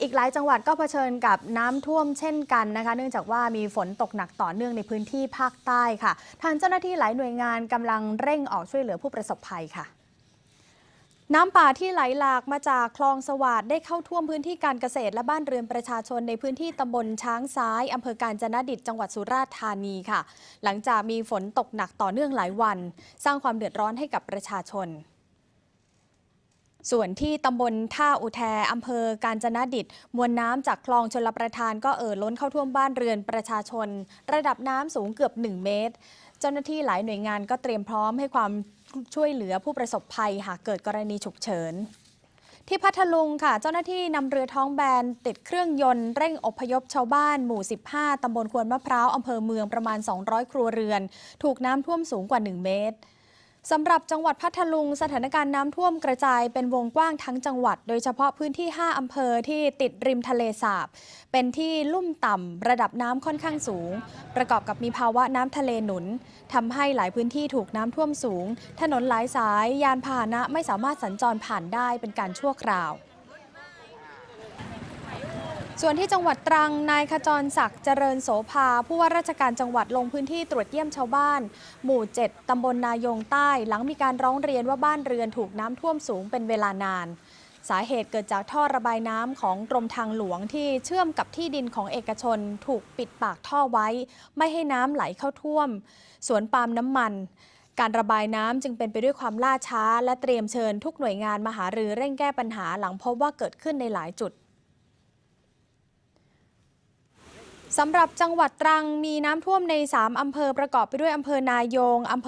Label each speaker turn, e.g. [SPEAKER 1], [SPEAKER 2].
[SPEAKER 1] อีกหลายจังหวัดก็เผชิญกับน้ำท่วมเช่นกันนะคะ เนื่องจากว่ามีฝนตกหนักต่อเนื่องในพื้นที่ภาคใต้ค่ะ ทางเจ้าหน้าที่หลายหน่วยงานกำลังเร่งออกช่วยเหลือผู้ประสบภัยค่ะ น้ำป่าที่ไหลหลากมาจากคลองสวาดได้เข้าท่วมพื้นที่การเกษตรและบ้านเรือนประชาชนในพื้นที่ตำบลช้างซ้ายอำเภอการจนดิตจังหวัดสุราษฎร์ธานีค่ะ หลังจากมีฝนตกหนักต่อเนื่องหลายวัน สร้างความเดือดร้อนให้กับประชาชน ส่วนที่ตำบลท่าอุแทอำเภอการจนดิตมวลน้ำจากคลองชลประทานก็เอ่อล้นเข้าท่วมบ้านเรือนประชาชน ระดับน้ำสูงเกือบ 1 เมตร เจ้าหน้าที่หลายหน่วยงานก็เตรียมพร้อมให้ความช่วยเหลือผู้ประสบภัยหากเกิดกรณีฉุกเฉินที่พัทลุงค่ะ เจ้าหน้าที่นำเรือท้องแบน ติดเครื่องยนต์เร่งอพยพชาวบ้านหมู่ 15 ตำบลควนมะพร้าว อำเภอเมืองประมาณ 200 ครัวเรือน ถูกน้ำท่วมสูงกว่า 1 เมตร สำหรับจังหวัดพัทลุงสถานการณ์น้ำท่วมกระจายเป็นวงกว้างทั้งจังหวัด โดยเฉพาะพื้นที่ 5 อำเภอที่ติดริมทะเลสาบ เป็นที่ลุ่มต่ำระดับน้ำค่อนข้างสูง ประกอบกับมีภาวะน้ำทะเลหนุนทำให้หลายพื้นที่ถูกน้ำท่วมสูง ถนนหลายสาย ยานพาหนะไม่สามารถสัญจรผ่านได้เป็นการชั่วคราว ส่วนที่จังหวัดตรัง นายขจรศักดิ์เจริญโสภา ผู้ว่าราชการจังหวัดลงพื้นที่ตรวจเยี่ยมชาวบ้าน หมู่ 7 ตำบลนายงใต้ หลังมีการร้องเรียนว่าบ้านเรือนถูกน้ำท่วมสูงเป็นเวลานาน สาเหตุเกิดจากท่อระบายน้ำของกรมทางหลวงที่เชื่อมกับที่ดินของเอกชน ถูกปิดปากท่อไว้ ไม่ให้น้ำไหลเข้าท่วม สวนปาล์มน้ำมันการระบายน้ำจึงเป็นไปด้วยความล่าช้า และเตรียมเชิญทุกหน่วยงานมาหารือเร่งแก้ปัญหาหลังพบว่าเกิดขึ้นในหลายจุด สำหรับจังหวัดตรังมีน้ำท่วมใน 3 อำเภอประกอบไปด้วยอำเภอนายงอำเภอ